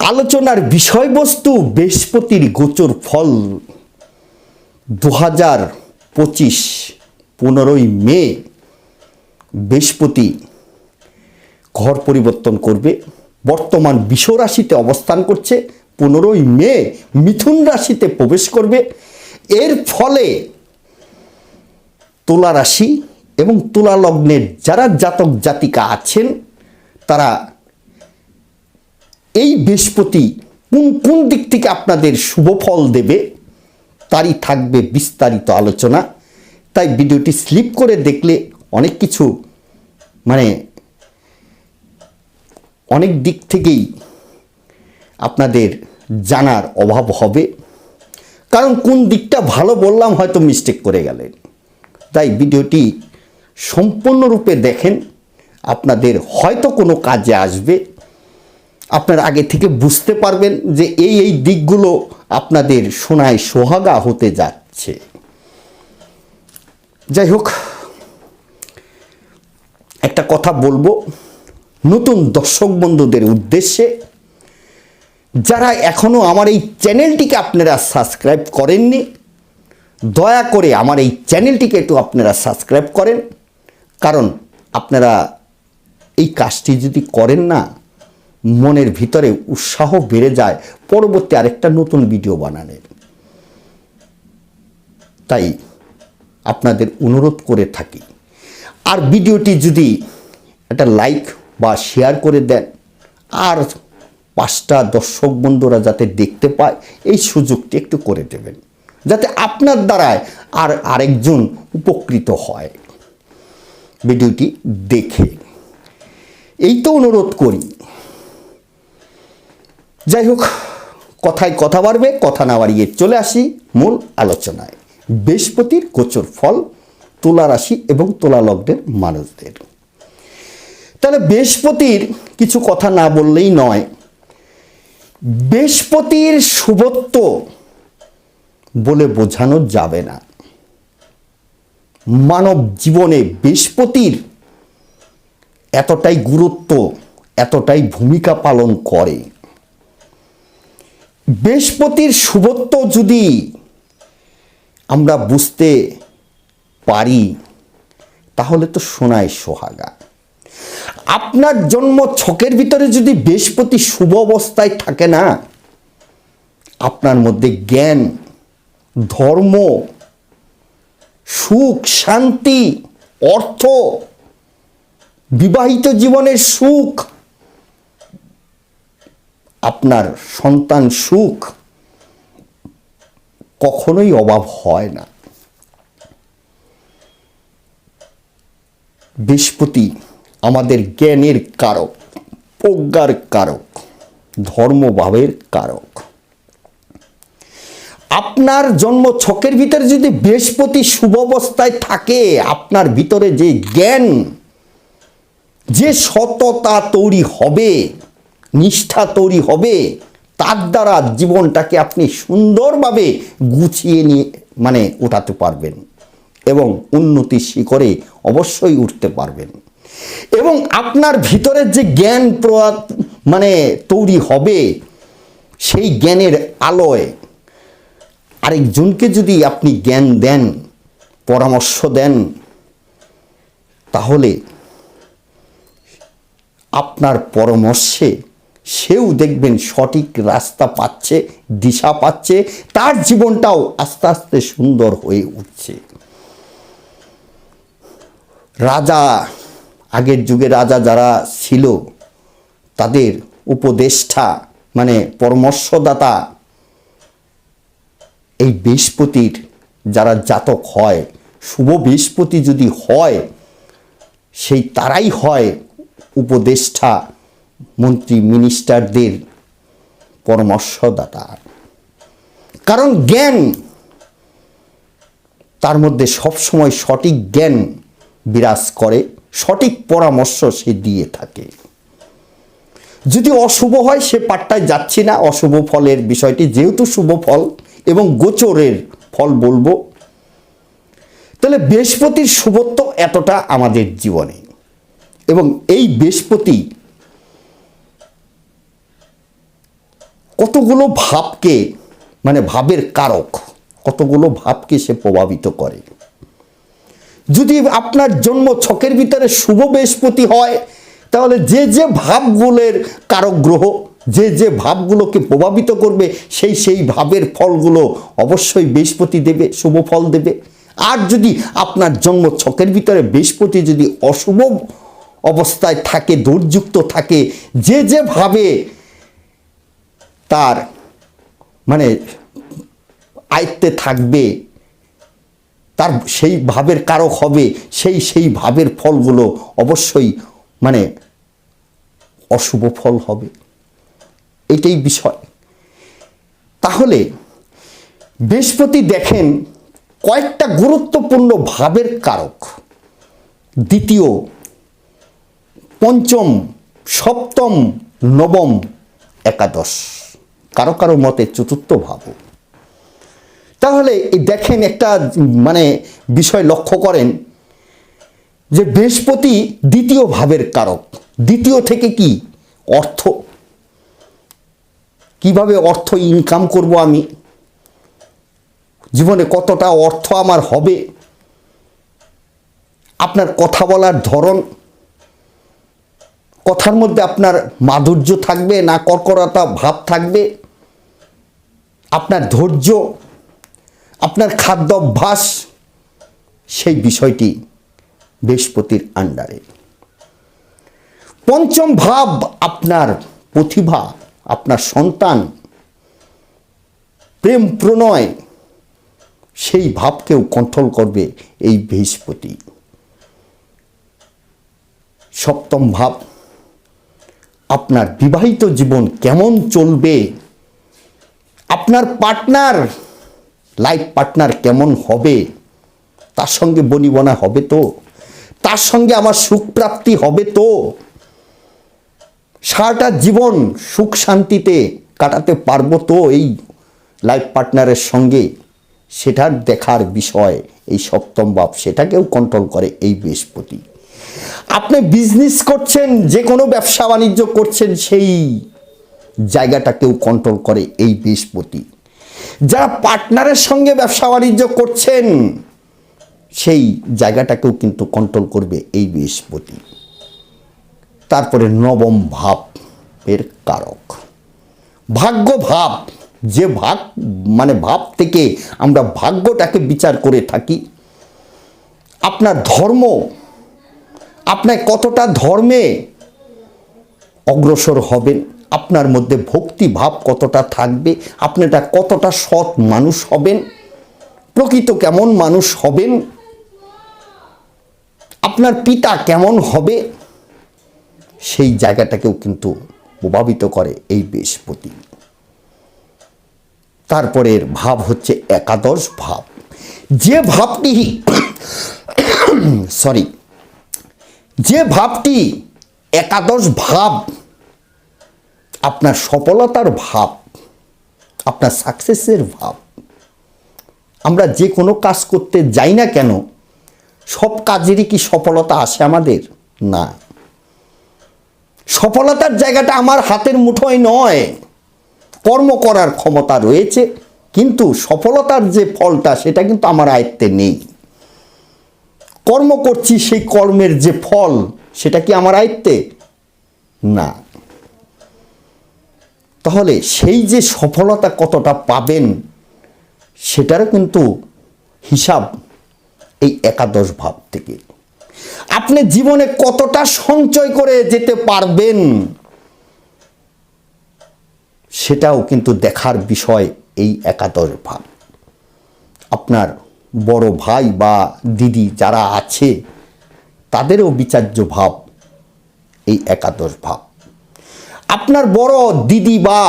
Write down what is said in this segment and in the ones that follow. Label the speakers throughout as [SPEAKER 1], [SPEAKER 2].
[SPEAKER 1] আলোচনার বিষয়বস্তু বৃহস্পতির গোচর ফল দু হাজার পঁচিশ পনেরোই মে বৃহস্পতি ঘর পরিবর্তন করবে। বর্তমান বিষ রাশিতে অবস্থান করছে। পনেরোই মে মিথুন রাশিতে প্রবেশ করবে। এর ফলে তুলা রাশি এবং তুলা লগ্নের যারা জাতক জাতিকা আছেন, তারা এই বৃহস্পতি কোন কোন দিক থেকে আপনাদের শুভ ফল দেবে, তারই থাকবে বিস্তারিত আলোচনা। তাই ভিডিওটি স্লিপ করে দেখলে অনেক কিছু মানে অনেক দিক থেকেই আপনাদের জানার অভাব হবে। কারণ কোন দিকটা ভালো বললাম হয়তো মিস্টেক করে গেলেন। তাই ভিডিওটি সম্পূর্ণরূপে দেখেন, আপনাদের হয়তো কোনো কাজে আসবে। আপনার আগে থেকে বুঝতে পারবেন যে এই এই দিকগুলো আপনাদের সোনায় সোহাগা হতে যাচ্ছে। যাই হোক, একটা কথা বলব। নতুন দর্শক বন্ধুদের উদ্দেশ্যে, যারা এখনও আমার এই চ্যানেলটিকে আপনারা সাবস্ক্রাইব করেননি, দয়া করে আমার এই চ্যানেলটিকে একটু আপনারা সাবস্ক্রাইব করেন। কারণ আপনারা এই কাজটি যদি করেন না মনের ভিতরে উৎসাহ বেড়ে যায়। পরবর্তী আরেকটা নতুন ভিডিও বানানোর তাই আপনাদের অনুরোধ করে থাকি। আর ভিডিওটি যদি একটা লাইক বা শেয়ার করে দেন, আর পাঁচটা দর্শক বন্ধুরা যাতে দেখতে পায়, এই সুযোগটি একটু করে দেবেন। যাতে আপনার দ্বারায় আর আরেকজন উপকৃত হয়। ভিডিওটি দেখে। এই তো অনুরোধ করি। যাই হোক কথায় কথা বাড়বে, কথা না বাড়িয়ে চলে আসি মূল আলোচনায়। বৃহস্পতির গোচর ফল, তুলা রাশি এবং তুলা লগ্নের মানুষদের। তাহলে বৃহস্পতির কিছু কথা না বললেই নয়, বৃহস্পতির শুভত্ব বলে বোঝানো যাবে না। মানব জীবনে বৃহস্পতির এতটাই গুরুত্ব, এতটাই ভূমিকা পালন করে। বৃহস্পতির শুভত্ব যদি আমরা বুঝতে পারি, তাহলে তো সোনায় সোহাগা। আপনার জন্ম ছকের ভিতরে যদি বৃহস্পতি শুভ অবস্থায় থাকে না, আপনার মধ্যে জ্ঞান, ধর্ম, সুখ, শান্তি, অর্থ, বিবাহিত জীবনের সুখ আপনার সন্তান সুখ কখনোই অভাব হয় না। বৃহস্পতি আমাদের জ্ঞানের কারক, প্রজ্ঞার কারক, ধর্মভাবের কারক। আপনার জন্ম ছকের ভিতরে যদি বৃহস্পতি শুভ অবস্থায় থাকে, আপনার ভিতরে যে জ্ঞান, যে সততা তৈরি হবে নিষ্ঠা তৈরি হবে, তার দ্বারা জীবনটাকে আপনি সুন্দরভাবে গুছিয়ে নিয়ে মানে ওঠাতে পারবেন এবং উন্নতি শিখরে অবশ্যই উঠতে পারবেন। এবং আপনার ভিতরের যে জ্ঞান প্রয়াত মানে তৈরি হবে, সেই জ্ঞানের আলোয় আরেকজনকে যদি আপনি জ্ঞান দেন, পরামর্শ দেন, তাহলে আপনার পরামর্শে সেও দেখবেন সঠিক রাস্তা পাচ্ছে, দিশা পাচ্ছে, তার জীবনটাও আস্তে আস্তে সুন্দর হয়ে উঠছে। রাজা, আগের যুগে রাজা যারা ছিল, তাদের উপদেষ্টা মানে পরামর্শদাতা, এই বৃহস্পতির যারা জাতক হয়, শুভ বৃহস্পতি যদি হয়, সেই তারাই হয় উপদেষ্টা। মন্ত্রী মিনিস্টারদের পরামর্শদাতা। কারণ জ্ঞান, তার মধ্যে সবসময় সঠিক জ্ঞান বিরাজ করে, সঠিক পরামর্শ সে দিয়ে থাকে। যদি অশুভ হয়, সে পাট্টায় যাচ্ছি না। অশুভ ফলের বিষয়টি যেহেতু শুভ ফল এবং গোচরের ফল বলব, তাহলে বৃহস্পতির শুভত্ব এতটা আমাদের জীবনে। এবং এই বৃহস্পতি কতগুলো ভাবকে মানে ভাবের কারক, কতগুলো ভাবকে সে প্রভাবিত করে। যদি আপনার জন্ম ছকের ভিতরে শুভ বৃহস্পতি হয়, তাহলে যে যে ভাবগুলোর কারক গ্রহ, যে যে ভাবগুলোকে প্রভাবিত করবে, সেই সেই ভাবের ফলগুলো অবশ্যই বৃহস্পতি দেবে, শুভ ফল দেবে। আর যদি আপনার জন্ম ছকের ভিতরে বৃহস্পতি যদি অশুভ অবস্থায় থাকে, দুর্যুক্ত থাকে, যে যে ভাবে তার মানে আয়ত্তে থাকবে, তার সেই ভাবের কারক হবে, সেই সেই ভাবের ফলগুলো অবশ্যই মানে অশুভ ফল হবে। এটাই বিষয়। তাহলে বৃহস্পতি দেখেন কয়েকটা গুরুত্বপূর্ণ ভাবের কারক। দ্বিতীয়, পঞ্চম, সপ্তম, নবম একাদশ। কারও কারও মতে চতুর্থ ভাবও তাহলে দেখেন একটা মানে বিষয় লক্ষ্য করেন যে বৃহস্পতি দ্বিতীয় ভাবের কারক। দ্বিতীয় থেকে কি? অর্থ। কীভাবে অর্থ ইনকাম করব আমি? জীবনে কতটা অর্থ আমার হবে? আপনার কথা বলার ধরন। কথার মধ্যে আপনার মাধুর্য থাকবে না কর্করতা ভাব থাকবে। আপনার ধৈর্য, আপনার খাদ্যাভ্যাস, সেই বিষয়টি বৃহস্পতির আন্ডারে। পঞ্চম ভাব আপনার প্রতিভা, আপনার সন্তান, প্রেম প্রণয়, সেই ভাবকেও কন্ট্রোল করবে এই বৃহস্পতি। সপ্তম ভাব, আপনার বিবাহিত জীবন কেমন চলবে আপনার পার্টনার লাইফ পার্টনার কেমন হবে? তার সঙ্গে বনিবনা হবে তো? তার সঙ্গে আমার সুখ প্রাপ্তি হবে তো? সারাটা জীবন সুখ শান্তিতে কাটাতে পারব তো এই লাইফ পার্টনারের সঙ্গে? সেটার দেখার বিষয় এই সপ্তম ভাব, সেটাকেও কন্ট্রোল করে এই বৃহস্পতি। আপনি বিজনেস করছেন যে কোনো ব্যবসা বাণিজ্য করছেন, সেই জায়গাটাকেও কন্ট্রোল করে এই বৃহস্পতি। যারা পার্টনারের সঙ্গে ব্যবসা বাণিজ্য করছেন, সেই জায়গাটাকেও কিন্তু কন্ট্রোল করবে এই বৃহস্পতি। তারপরে নবম ভাব এর কারক। ভাগ্য ভাব, যে ভাগ মানে ভাব থেকে আমরা ভাগ্যটাকে বিচার করে থাকি। আপনার ধর্ম, আপনার কতটা ধর্মে অগ্রসর হবেন আপনার মধ্যে ভক্তি ভাব কতটা থাকবে? আপনারা কতটা সৎ মানুষ হবেন? প্রকৃত কেমন মানুষ হবেন? আপনার পিতা কেমন হবে? সেই জায়গাটাকেও কিন্তু প্রভাবিত করে এই বৃহস্পতি। তারপরের ভাব হচ্ছে একাদশ ভাব। যে ভাবটি সরি, যে ভাবটি একাদশ ভাব আপনার সফলতার ভাব, আপনার সাকসেসের ভাব। আমরা যে কোনো কাজ করতে যাই না কেন, সব কাজেরই কি সফলতা আসে আমাদের? না। সফলতার জায়গাটা আমার হাতের মুঠোয় নয়। কর্ম করার ক্ষমতা রয়েছে, কিন্তু সফলতার যে ফলটা, সেটা কিন্তু আমার আয়ত্তে নেই। কর্ম করছি সেই কর্মের যে ফল, সেটা কি আমার আয়ত্তে? না। তাহলে সেই যে সফলতা কতটা পাবেন, সেটারও কিন্তু হিসাব এই একাদশ ভাব থেকে। আপনি জীবনে কতটা সঞ্চয় করে যেতে পারবেন, সেটাও কিন্তু দেখার বিষয় এই একাদশ ভাব। আপনার বড় ভাই বা দিদি যারা আছে, তাদেরও বিচার্য ভাব এই একাদশ ভাব। আপনার বড় দিদি বা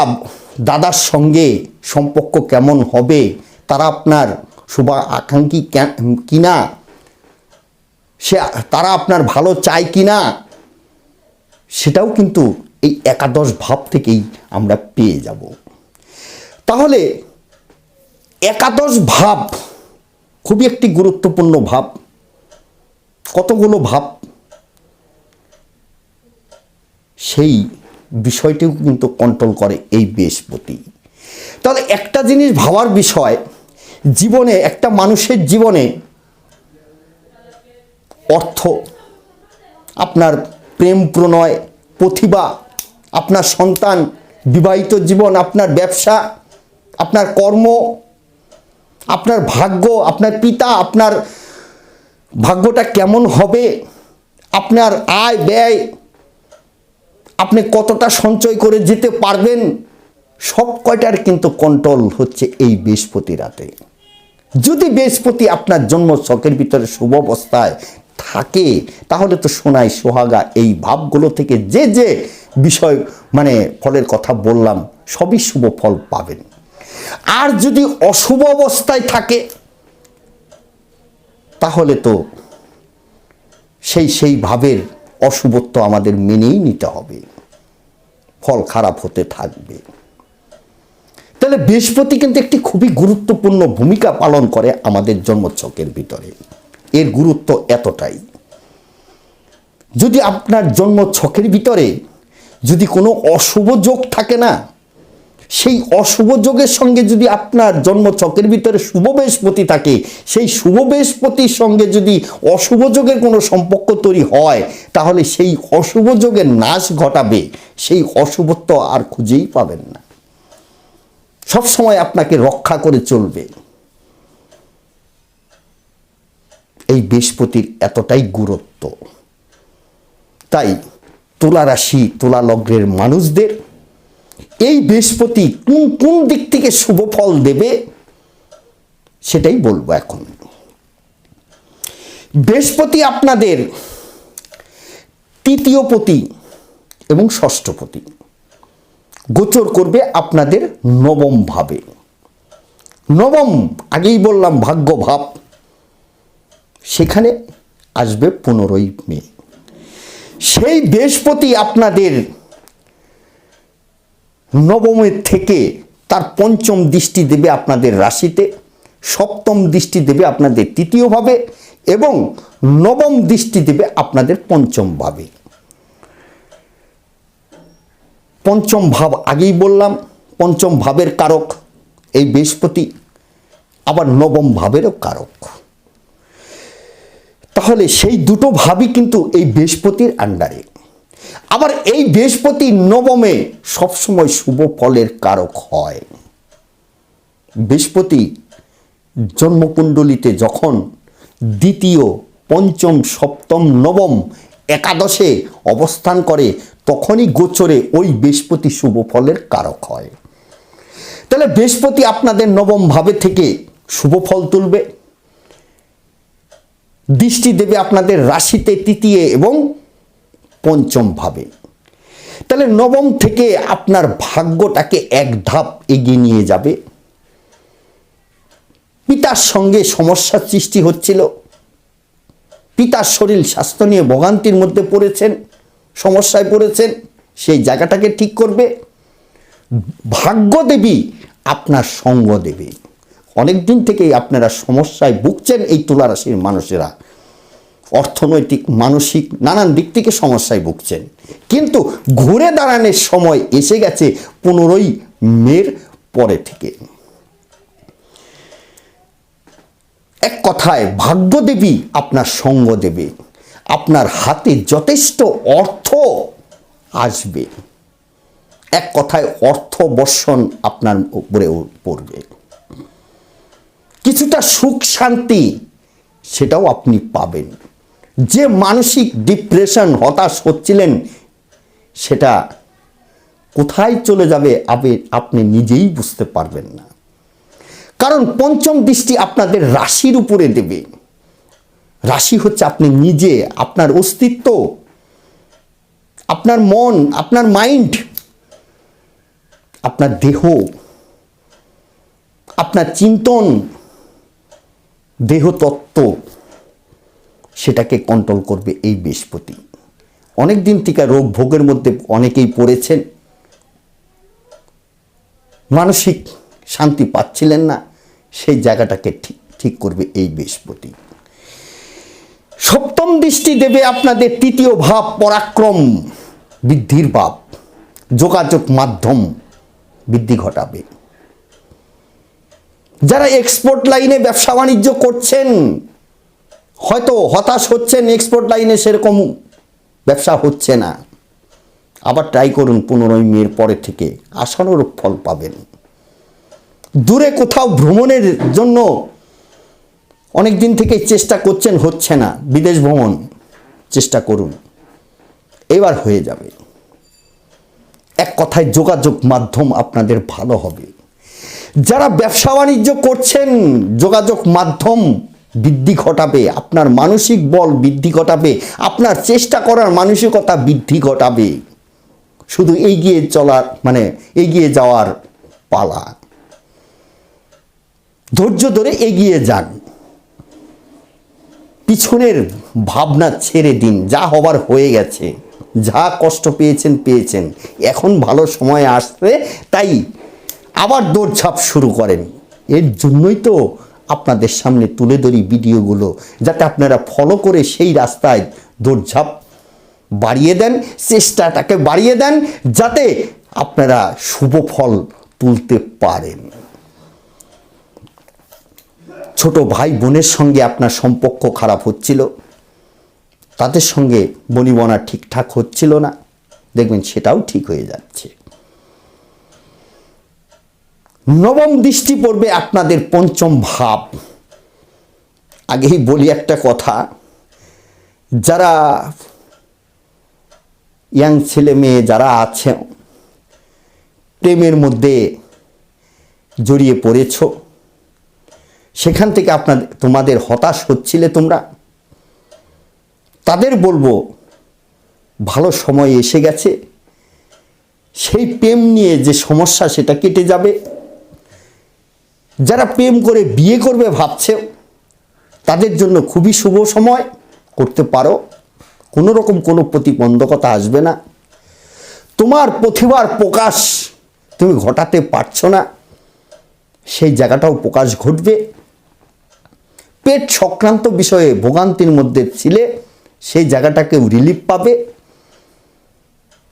[SPEAKER 1] দাদার সঙ্গে সম্পর্ক কেমন হবে? তারা আপনার শুভ আকাঙ্ক্ষী কিনা? সে, তারা আপনার ভালো চায় কিনা? সেটাও কিন্তু এই একাদশ ভাব থেকেই আমরা পেয়ে যাব। তাহলে একাদশ ভাব খুবই একটি গুরুত্বপূর্ণ ভাব। কতগুলো ভাব? সেই বিষয়টিও কিন্তু কন্ট্রোল করে এই বৃহস্পতি। তাহলে একটা জিনিস ভাবার বিষয়, জীবনে, একটা মানুষের জীবনে অর্থ, আপনার প্রেম প্রণয়, প্রতিভা, আপনার সন্তান, বিবাহিত জীবন, আপনার ব্যবসা, আপনার কর্ম, আপনার ভাগ্য, আপনার পিতা, আপনার ভাগ্যটা কেমন হবে, আপনার আয় ব্যয় আপনি কতটা সঞ্চয় করে যেতে পারবেন, সব কয়টার কিন্তু কন্ট্রোল হচ্ছে এই বৃহস্পতি রাতে। যদি বৃহস্পতি আপনার জন্ম ছকের ভিতরে শুভ অবস্থায় থাকে, তাহলে তো সোনাই সোহাগা এই ভাবগুলো থেকে যে যে বিষয় মানে ফলের কথা বললাম, সবই শুভ ফল পাবেন। আর যদি অশুভ অবস্থায় থাকে, তাহলে তো সেই সেই ভাবের অশুভত্ব আমাদের মেনেই নিতে হবে। ফল খারাপ হতে থাকবে। তাহলে বৃহস্পতি কিন্তু একটি খুবই গুরুত্বপূর্ণ ভূমিকা পালন করে আমাদের জন্মছকের ভিতরে। এর গুরুত্ব এতটাই। যদি আপনার জন্ম ছকের ভিতরে যদি কোনো অশুভ যোগ থাকে না সেই অশুভ যোগের সঙ্গে যদি আপনার জন্ম ছকের ভিতরে শুভ বৃহস্পতি থাকে, সেই শুভ বৃহস্পতির সঙ্গে যদি অশুভ যোগের কোনো সম্পর্ক তৈরি হয়, তাহলে সেই অশুভ যোগের নাশ ঘটাবে। সেই অশুভত্ব আর খুঁজেই পাবেন না। সব সময় আপনাকে রক্ষা করে চলবে। এই বৃহস্পতির এতটাই গুরুত্ব। তাই তুলা রাশি, তুলা লগ্নের মানুষদের এই বৃহস্পতি কোন কোন দিক থেকে শুভ ফল দেবে, সেটাই বলব এখন। বৃহস্পতি আপনাদের তৃতীয় পতি এবং ষষ্ঠপতি গোচর করবে আপনাদের নবম ভাবে। নবম, আগেই বললাম ভাগ্য ভাব সেখানে আসবে পনেরোই মে। সেই বৃহস্পতি আপনাদের নবমের থেকে তার পঞ্চম দৃষ্টি দেবে আপনাদের রাশিতে, সপ্তম দৃষ্টি দেবে আপনাদের তৃতীয়ভাবে এবং নবম দৃষ্টি দেবে আপনাদের পঞ্চম ভাবে। পঞ্চম ভাব আগেই বললাম, পঞ্চম ভাবের কারক এই বৃহস্পতি, আবার নবম ভাবেরও কারক। তাহলে সেই দুটো ভাবই কিন্তু এই বৃহস্পতির আন্ডারে আবার এই বৃহস্পতি নবমে সবসময় শুভ ফলের কারক হয়। বৃহস্পতি জন্মকুণ্ডলিতে যখন দ্বিতীয়, পঞ্চম, সপ্তম, নবম একাদশে অবস্থান করে, তখনই গোচরে ওই বৃহস্পতি শুভ ফলের কারক হয়। তাহলে বৃহস্পতি আপনাদের নবম ভাবে থেকে শুভ ফল তুলবে। দৃষ্টি দেবে আপনাদের রাশিতে তৃতীয় এবং পঞ্চম ভাবে তাহলে নবম থেকে আপনার ভাগ্যটাকে এক ধাপ এগিয়ে নিয়ে যাবে। পিতার সঙ্গে সমস্যার সৃষ্টি হচ্ছিল। পিতার শরীর স্বাস্থ্য নিয়ে ভোগান্তির মধ্যে পড়েছেন, সমস্যায় পড়েছেন, সেই জায়গাটাকে ঠিক করবে। ভাগ্য দেবী আপনার সঙ্গ দেবে। অনেক দিন থেকেই আপনারা সমস্যায় ভুগছেন এই তুলা রাশির মানুষেরা। অর্থনৈতিক, মানসিক, নানান দিক থেকে সমস্যায় ভুগছেন। কিন্তু ঘুরে দাঁড়ানোর সময় এসে গেছে পনেরোই মের পরে থেকে। এক কথায়, ভাগ্যদেবী আপনার সঙ্গ দেবে। আপনার হাতে যথেষ্ট অর্থ আসবে। এক কথায়, অর্থ বর্ষণ আপনার উপরে পড়বে। কিছুটা সুখ শান্তি, সেটাও আপনি পাবেন। যে মানসিক ডিপ্রেশন হতাশ হচ্ছিলেন, সেটা কোথায় চলে যাবে আপনি নিজেই বুঝতে পারবেন না। কারণ পঞ্চম দৃষ্টি আপনাদের রাশির উপরে দেবে। রাশি হচ্ছে আপনি নিজে, আপনার অস্তিত্ব, আপনার মন, আপনার মাইন্ড, আপনার দেহ, আপনার চিন্তন, দেহতত্ত্ব। সেটাকে কন্ট্রোল করবে এই বৃহস্পতি। অনেক দিন থেকে রোগ ভোগের মধ্যে অনেকেই পড়েছেন। মানসিক শান্তি পাচ্ছিলেন না, সেই জায়গাটাকে ঠিক ঠিক করবে এই বৃহস্পতি। সপ্তম দৃষ্টি দেবে আপনাদের তৃতীয় ভাব, পরাক্রম, বৃদ্ধির ভাব। যোগাযোগ মাধ্যম বৃদ্ধি ঘটাবে। যারা এক্সপোর্ট লাইনে ব্যবসা বাণিজ্য করছেন হয়তো হতাশ হচ্ছেন এক্সপোর্ট লাইনে সেরকম ব্যবসা হচ্ছে না। আবার ট্রাই করুন পনেরোই মের পরে থেকে, আশানুরূপ ফল পাবেন। দূরে কোথাও ভ্রমণের জন্য অনেক দিন থেকে চেষ্টা করছেন, হচ্ছে না। বিদেশ ভ্রমণ, চেষ্টা করুন। এবার হয়ে যাবে। এক কথায় যোগাযোগ মাধ্যম আপনাদের ভালো হবে। যারা ব্যবসা বাণিজ্য করছেন, যোগাযোগ মাধ্যম বৃদ্ধি ঘটাবে, আপনার মানসিক বল বৃদ্ধি ঘটাবে, আপনার চেষ্টা করার মানসিকতা বৃদ্ধি ঘটাবে। শুধু এগিয়ে চলার মানে এগিয়ে যাওয়ার পালা। ধৈর্য ধরে এগিয়ে যান। পিছনের ভাবনা ছেড়ে দিন, যা হবার হয়ে গেছে, যা কষ্ট পেয়েছেন পেয়েছেন। এখন ভালো সময় আসছে, তাই আবার দৌড়ঝাঁপ শুরু করেন। এর জন্যই তো আপনাদের সামনে তুলে ধরি ভিডিওগুলো, যাতে আপনারা ফলো করে সেই রাস্তায় দৌড়ঝাঁপ বাড়িয়ে দেন, চেষ্টাটাকে বাড়িয়ে দেন, যাতে আপনারা শুভ ফল তুলতে পারেন। ছোট ভাই বোনের সঙ্গে আপনার সম্পর্ক খারাপ হচ্ছিল, তাদের সঙ্গে বনিবনা ঠিকঠাক হচ্ছিল না, দেখবেন সেটাও ঠিক হয়ে যাচ্ছে। নবম দৃষ্টি পড়বে আপনাদের পঞ্চম ভাব। আগেই বলি একটা কথা, যারা ইয়াং ছেলে মেয়ে যারা আছে, প্রেমের মধ্যে জড়িয়ে পড়েছ, সেখান থেকে আপনাদের তোমাদের হতাশ হচ্ছিলে তোমরা? তাদের বলব, ভালো সময় এসে গেছে, সেই প্রেম নিয়ে যে সমস্যা সেটা কেটে যাবে। যারা প্রেম করে বিয়ে করবে ভাবছে, তাদের জন্য খুবই শুভ সময়। করতে পারো, কোনো রকম কোনো প্রতিবন্ধকতা আসবে না। তোমার প্রতিভার প্রকাশ তুমি ঘটাতে পারছ না। সেই জায়গাটাও প্রকাশ ঘটবে। পেট সংক্রান্ত বিষয়ে ভোগান্তির মধ্যে ছিলে, সেই জায়গাটাকেও রিলিফ পাবে।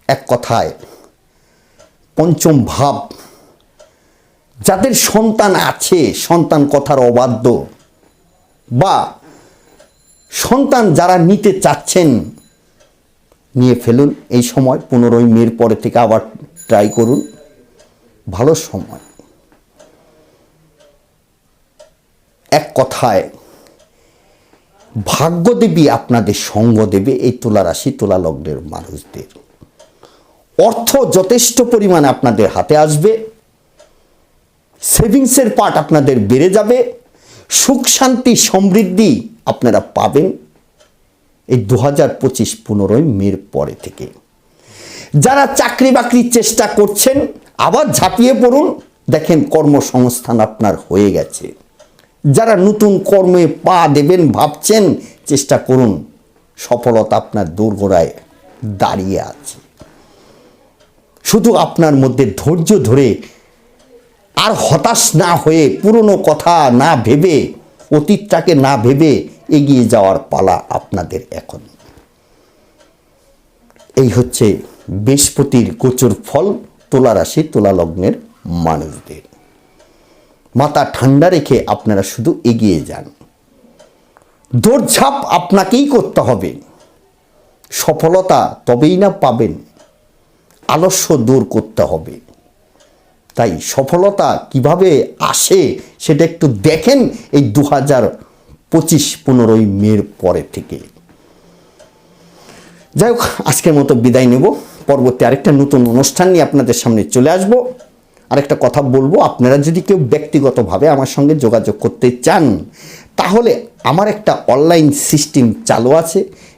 [SPEAKER 1] এক কথায়, পঞ্চম ভাব যাদের সন্তান আছে, সন্তান কথার অবাধ্য, বা সন্তান যারা নিতে চাচ্ছেন, নিয়ে ফেলুন। এই সময় পনেরোই মের পরে থেকে আবার ট্রাই করুন। ভালো সময়। এক কথায় ভাগ্যদেবী আপনাদের সঙ্গ দেবে এই তুলা রাশি, তুলা লগ্নের মানুষদের। অর্থ যথেষ্ট পরিমাণে আপনাদের হাতে আসবে। সেভিংসের পার্ট আপনাদের বেড়ে যাবে। সুখ, শান্তি, সমৃদ্ধি আপনারা পাবেন এই দু হাজার পঁচিশ পনেরোই মের পরে থেকে। যারা চাকরি বাকরির চেষ্টা করছেন, আবার ঝাঁপিয়ে পড়ুন, দেখেন কর্মসংস্থান আপনার হয়ে গেছে। যারা নতুন কর্মে পা দেবেন, ভাবছেন, চেষ্টা করুন, সফলতা আপনার দোরগোড়ায় দাঁড়িয়ে আছে। শুধু আপনার মধ্যে ধৈর্য ধরে আর হতাশ না হয়ে পুরনো কথা না ভেবে, অতীতটাকে না ভেবে এগিয়ে যাওয়ার পালা আপনাদের এখন। এই হচ্ছে বৃহস্পতির গোচর ফল, তুলা রাশি, তোলা লগ্নের মানুষদের। মাথা ঠান্ডা রেখে আপনারা শুধু এগিয়ে যান। দৌড়ঝাঁপ আপনাকেই করতে হবে। সফলতা তবেই না পাবেন। আলস্য দূর করতে হবে। তাই সফলতা কীভাবে আসে সেটা একটু দেখেন এই দু হাজার পঁচিশ পনেরোই মের পরে থেকে। যাই হোক, আজকের মতো বিদায় নেব। পরবর্তী আরেকটা নতুন অনুষ্ঠান নিয়ে আপনাদের সামনে চলে আসব। আরেকটা কথা বলব, আপনারা যদি কেউ ব্যক্তিগতভাবে আমার সঙ্গে যোগাযোগ করতে চান, তাহলে আমার একটা অনলাইন সিস্টেম চালু আছে।